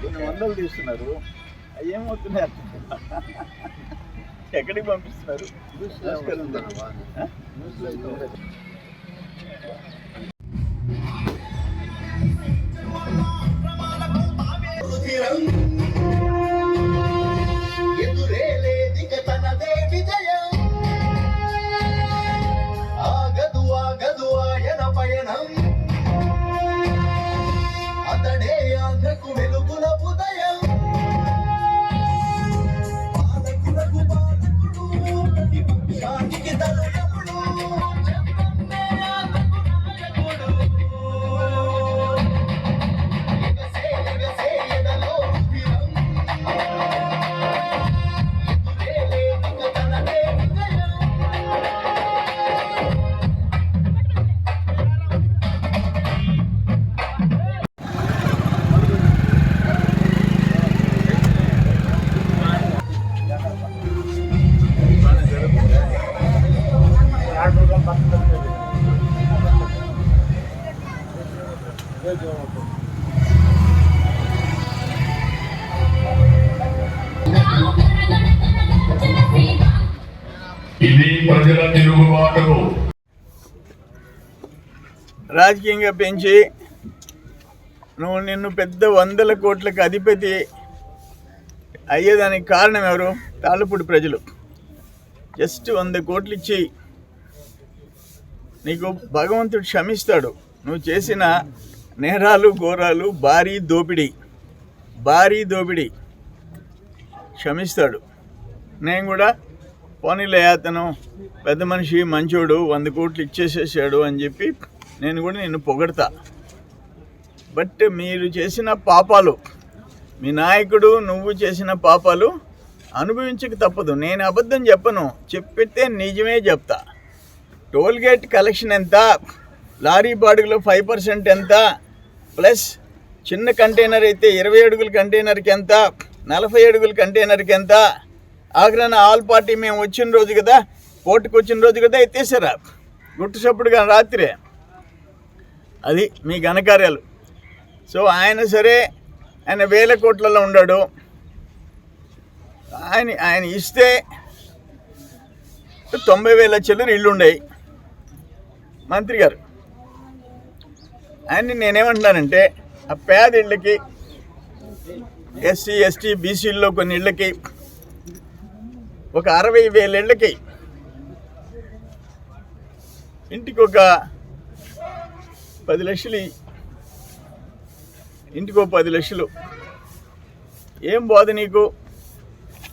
కొన్ని వందలు తీస్తున్నారు. అవి ఏమవుతున్నాయి అర్థం ఎక్కడికి పంపిస్తున్నారు? నమస్కారం ఇది ప్రజల తిరుగుబాటు. రాజకీయంగా పెంచి నువ్వు నిన్ను పెద్ద వందల కోట్లకు అధిపతి అయ్యేదానికి కారణం ఎవరు? తాళ్ళపూడి ప్రజలు. జస్ట్ వంద కోట్లు ఇచ్చి నీకు భగవంతుడు క్షమిస్తాడు. నువ్వు చేసిన నేరాలు ఘోరాలు భారీ దోపిడీ. భారీ దోపిడీ. క్షమిస్తాడు. నేను కూడా పోనీలే అతను పెద్ద మనిషి మంచోడు వంద కోట్లు ఇచ్చేసేసాడు అని చెప్పి నేను కూడా నిన్ను పొగడతా. బట్ మీరు చేసిన పాపాలు మీ నాయకుడు నువ్వు చేసిన పాపాలు అనుభవించక తప్పదు. నేను అబద్ధం చెప్పను. చెప్పితే నిజమే చెప్తా. టోల్గేట్ కలెక్షన్ ఎంత? లారీ బాడుగులో ఫైవ్ పర్సెంట్ ఎంత? ప్లస్ చిన్న కంటైనర్ అయితే ఇరవై అడుగుల కంటైనర్కి ఎంత? నలభై అడుగుల కంటైనర్కి ఎంత? ఆగ్రాన ఆల్ పార్టీ మేము వచ్చిన రోజు కదా కోర్టుకు వచ్చిన రోజు కదా ఎత్తేసారా? గుట్టు కానీ రాత్రే. అది మీ ఘనకార్యాలు. సో ఆయన సరే ఆయన వేల కోట్లలో ఉన్నాడు. ఆయన ఆయన ఇస్తే తొంభై వేల చెల్లెలు ఇల్లుండయి. మంత్రి గారు. అని నేనేమంటున్నానంటే ఆ పేద ఇళ్ళకి ఎస్సీ ఎస్టీ బీసీల్లో కొన్ని ఇళ్ళకి ఒక అరవై వేల ఇళ్ళకి ఇంటికి ఒక పది లక్షలు ఇంటికి ఒక పది లక్షలు. ఏం బోధ నీకు?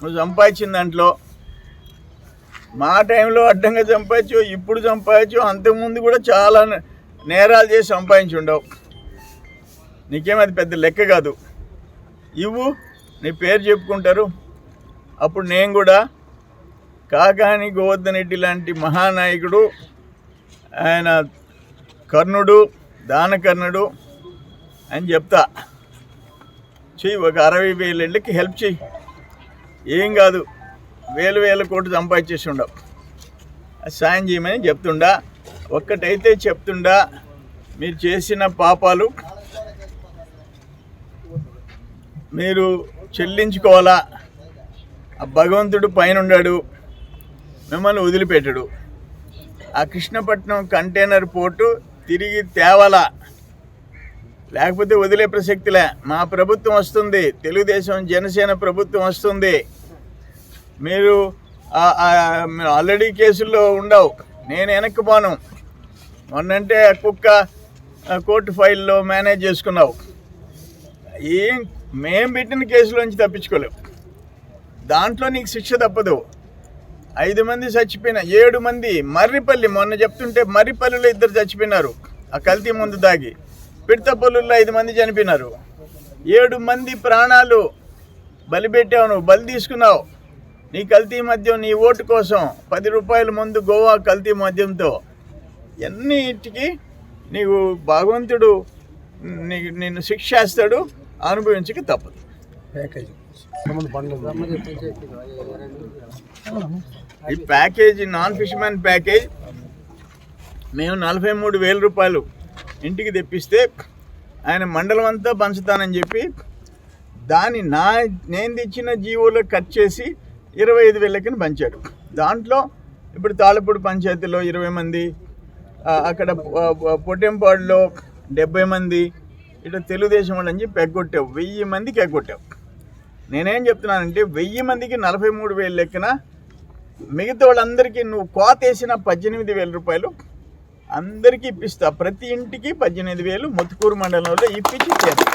నువ్వు సంపాదించిన దాంట్లో మా టైంలో అడ్డంగా సంపాదించు ఇప్పుడు సంపాదించు అంతకుముందు కూడా చాలా నేరాలు చేసి సంపాదించి ఉండవు నీకేమది పెద్ద లెక్క కాదు. ఇవ్వు నీ పేరు చెప్పుకుంటారు. అప్పుడు నేను కూడా కాకాని గోవర్ధన్ రెడ్డి లాంటి మహానాయకుడు ఆయన కర్ణుడు దానకర్ణుడు అని చెప్తా. చెయ్యి ఒక అరవై వేల ఇళ్ళకి హెల్ప్ చెయ్యి. ఏం కాదు వేలు వేల కోట్లు సంపాదించేసి ఉండవు. సాయం చేయమని చెప్తుండా. ఒక్కటైతే చెప్తుండా మీరు చేసిన పాపాలు మీరు చెల్లించుకోవాలా? ఆ భగవంతుడు పైన ఉన్నాడు మిమ్మల్ని వదిలిపెట్టడు. ఆ కృష్ణపట్నం కంటైనర్ పోర్టు తిరిగి తేవాలా? లేకపోతే వదిలే ప్రసక్తిలే. మా ప్రభుత్వం వస్తుంది తెలుగుదేశం జనసేన ప్రభుత్వం వస్తుంది. మీరు ఆల్రెడీ కేసుల్లో ఉండవు. నేను వెనక్కి పోను. మొన్నంటే ఆ కుక్క కోర్టు ఫైల్లో మేనేజ్ చేసుకున్నావు. ఏం మేం పెట్టిన కేసులోంచి తప్పించుకోలేవు. దాంట్లో నీకు శిక్ష తప్పదు. ఐదు మంది చచ్చిపోయిన ఏడు మంది మర్రిపల్లి మొన్న చెప్తుంటే మర్రిపల్లిలో ఇద్దరు చచ్చిపోయినారు. ఆ కల్తీ ముందు దాగి పిడతపల్లుల్లో ఐదు మంది చనిపోయినారు. ఏడు మంది ప్రాణాలు బలి పెట్టావు నువ్వు బలి తీసుకున్నావు. నీ కల్తీ మద్యం నీ ఓటు కోసం పది రూపాయల ముందు గోవా కల్తీ మద్యంతో ఎన్నిటికి నీకు భగవంతుడు నీకు నిన్ను శిక్షేస్తాడు అనుభవించక తప్పదు. ఈ ప్యాకేజ్ నాన్ ఫిష్మ్యాన్ ప్యాకేజ్ మేము నలభై మూడు వేల రూపాయలు ఇంటికి తెప్పిస్తే ఆయన మండలం అంతా పంచుతానని చెప్పి దాన్ని నా నేను తెచ్చిన జీవోలో కట్ చేసి ఇరవై ఐదు వేలకి పంచాడు. దాంట్లో ఇప్పుడు తాళపూడి పంచాయతీలో ఇరవై మంది అక్కడ పొట్టెంపాడులో డెబ్బై మంది ఇట్లా తెలుగుదేశం వాళ్ళు అని చెప్పి ఎగ్గొట్టావు. వెయ్యి మందికి ఎగ్గొట్టావు. నేనేం చెప్తున్నానంటే వెయ్యి మందికి నలభై మూడు వేలు లెక్కన మిగతా వాళ్ళందరికీ నువ్వు కోత వేసిన పద్దెనిమిది వేల రూపాయలు అందరికీ ఇప్పిస్తా. ప్రతి ఇంటికి పద్దెనిమిది వేలు ముత్తుకూరు మండలంలో ఇప్పించి చేస్తా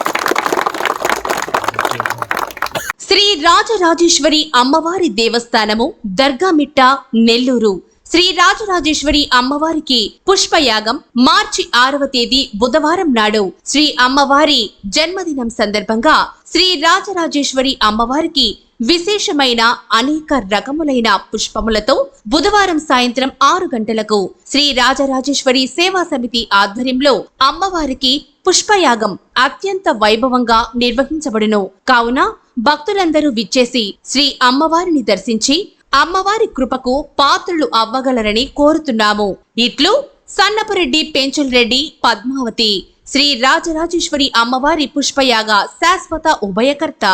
శ్రీ రాజరాజేశ్వరి అమ్మవారి దేవస్థానము దర్గామిట్ట నెల్లూరు. శ్రీ రాజరాజేశ్వరి అమ్మవారికి పుష్పయాగం మార్చి ఆరవ తేదీ బుధవారం నాడు. శ్రీ అమ్మవారి జన్మదినం సందర్భంగా శ్రీ రాజరాజేశ్వరి అమ్మవారికి విశేషమైన అనేక రకములైన పుష్పములతో బుధవారం సాయంత్రం ఆరు గంటలకు శ్రీ రాజరాజేశ్వరి సేవా సమితి ఆధ్వర్యంలో అమ్మవారికి పుష్పయాగం అత్యంత వైభవంగా నిర్వహించబడును. కావున భక్తులందరూ విచ్చేసి శ్రీ అమ్మవారిని దర్శించి అమ్మవారి కృపకు పాత్రులు అవ్వగలరని కోరుతున్నాము. ఇట్లు సన్నపరెడ్డి పెంచుల్ రెడ్డి పద్మావతి శ్రీ రాజరాజేశ్వరి అమ్మవారి పుష్పయాగ శాశ్వత ఉభయకర్త.